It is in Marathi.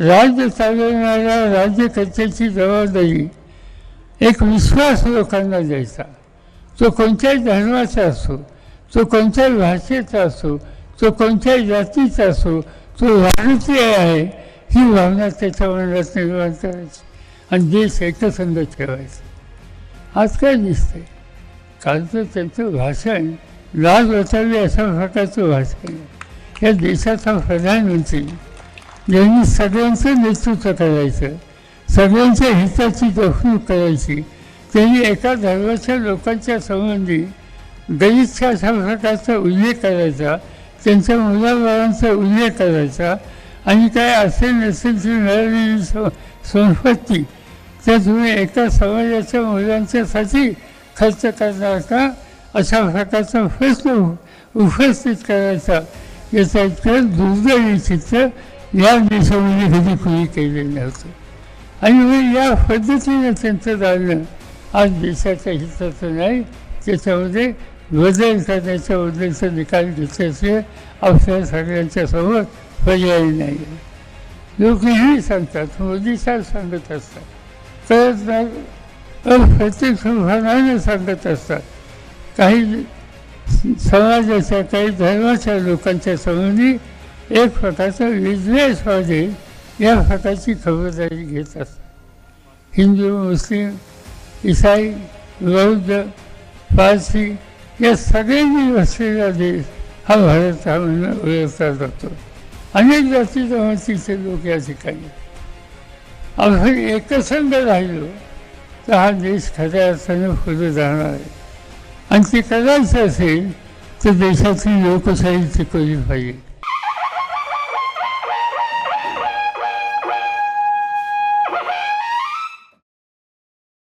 राज्य चालवणाऱ्या राज्यकर्त्याची जबाबदारी एक विश्वास लोकांना द्यायचा. तो कोणत्याही धर्माचा असो तो कोणत्याही भाषेचा असो तो कोणत्याही जातीचा असो तो भारतीय आहे ही भावना त्याच्या मनात निर्माण करायची आणि देश एकसंध ठेवायचा. आज काय दिसतंय? कालचं त्यांचं भाषण लाज वाटावी अशा प्रकारचं भाषण या देशाचा प्रधानमंत्री ज्यांनी सगळ्यांचं नेतृत्व करायचं. सगळ्यांच्या हिताची जपणूक करायची. त्यांनी एका धर्माच्या लोकांच्या संबंधी दलित अशा प्रकारचा उल्लेख करायचा त्यांच्या मुलाबाळांचा उल्लेख करायचा आणि काय असेल नसेल ती मिळालेली संपत्ती त्या तुम्ही एका समाजाच्या मुलांच्यासाठी खर्च करणार का? अशा प्रकारचा प्रश्न उपस्थित करायचा. याचा इतकं दुर्दैवी चित्र या देशामध्ये कधी कोणी केलेलं नव्हतं. आणि मग या पद्धतीनं त्यांचं जाणं आज देशाच्या हिताचं नाही त्याच्यामध्ये बदल करण्याच्या बदलचा निकाल घेतल्याशिवाय आपल्या सगळ्यांच्या समोर पर्याय नाही. लोक नेहमी सांगतात मोदी साहेब सांगत असतात. तर प्रत्येक अप्रत्यक्ष सांगत असतात. काही समाजाच्या काही धर्माच्या लोकांच्या संबंधी एक प्रकारचं विद्वेष वाढेल या प्रकारची खबरदारी घेत असतात. हिंदू मुस्लिम इसाई बौद्ध पारसी या सगळ्यांनी वसलेला देश हा भारत हा म्हणून ओळखला जातो अनेक जाती जमातीचे लोक या ठिकाणी आपण एकसंग राहिलो तर हा देश खऱ्या अर्थानं पुढे जाणार आहे. आणि ते करायचं असेल तर देशातली लोकशाही टिकवली पाहिजे.